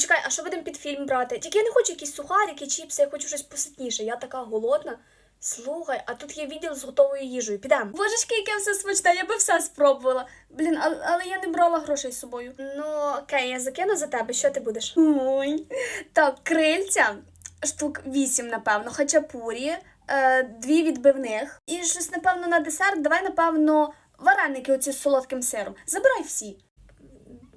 Почекай, а що будемо під фільм брати? Тільки я не хочу якісь сухарики, чіпси, я хочу щось поситніше. Я така голодна. Слухай, а тут є відділ з готовою їжею. Підемо. Божечки, яке все смачне, я би все спробувала. Блін, але, але я не брала грошей з собою. Ну, окей, я закину за тебе. Що ти будеш? Ой. Так, крильця, штук вісім, напевно, хачапурі, е, дві відбивних. І щось, напевно, на десерт. Давай, напевно, вареники оці з солодким сиром. Забирай всі.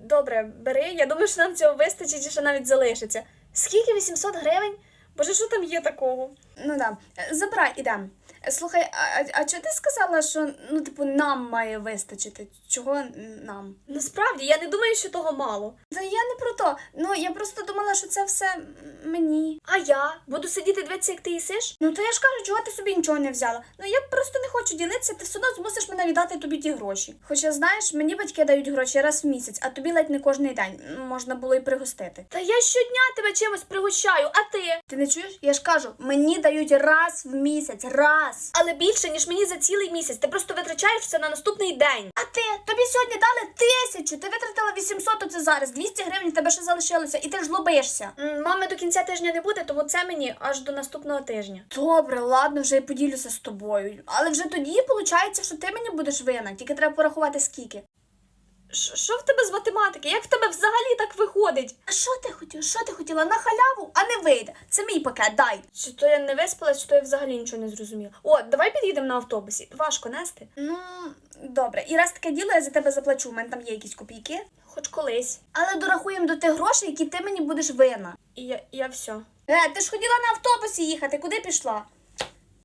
Добре, бери. Я думаю, що нам цього вистачить і що навіть залишиться. Скільки 800 гривень? Боже, що там є такого? Ну да, забирай, ідем. Е, Слухай, а, а, а чого ти сказала, що ну, типу, нам має вистачити? Чого нам? Насправді, я не думаю, що того мало. Та я не про то. Ну я просто думала, що це все мені. А я буду сидіти дивитися, як ти їсиш? Ну то я ж кажу, чого ти собі нічого не взяла. Ну я просто не хочу ділитися, ти все одно змусиш мене віддати тобі ті гроші. Хоча знаєш, мені батьки дають гроші раз в місяць, а тобі ледь не кожний день. Можна було й пригостити. Та я щодня тебе чимось пригощаю, а ти? Ти не чуєш? Я ж кажу, мені дають раз в місяць, раз. Але більше, ніж мені за цілий місяць. Ти просто витрачаєш це на наступний день. А ти тобі сьогодні дали тисячу, ти витратила 800 оце зараз, 200 гривень тебе ще залишилося, і ти ж лобишся. М, Мами до кінця тижня не буде, тому це мені аж до наступного тижня. Добре, ладно, вже я поділюся з тобою. Але вже тоді виходить, що ти мені будеш винна, тільки треба порахувати скільки. Що в тебе з математики? Як в тебе взагалі так виходить? А що ти хотіла? Що ти хотіла? На халяву? А не вийде. Це мій пакет, дай. Чи то я не виспалась, чи то я взагалі нічого не зрозуміла. О, давай під'їдемо на автобусі. Важко нести. Ну, добре. І раз таке діло, я за тебе заплачу. У мене там є якісь копійки. Хоч колись. Але дорахуємо до тих грошей, які ти мені будеш винна. І я, я все. Е, ти ж хотіла на автобусі їхати, куди пішла?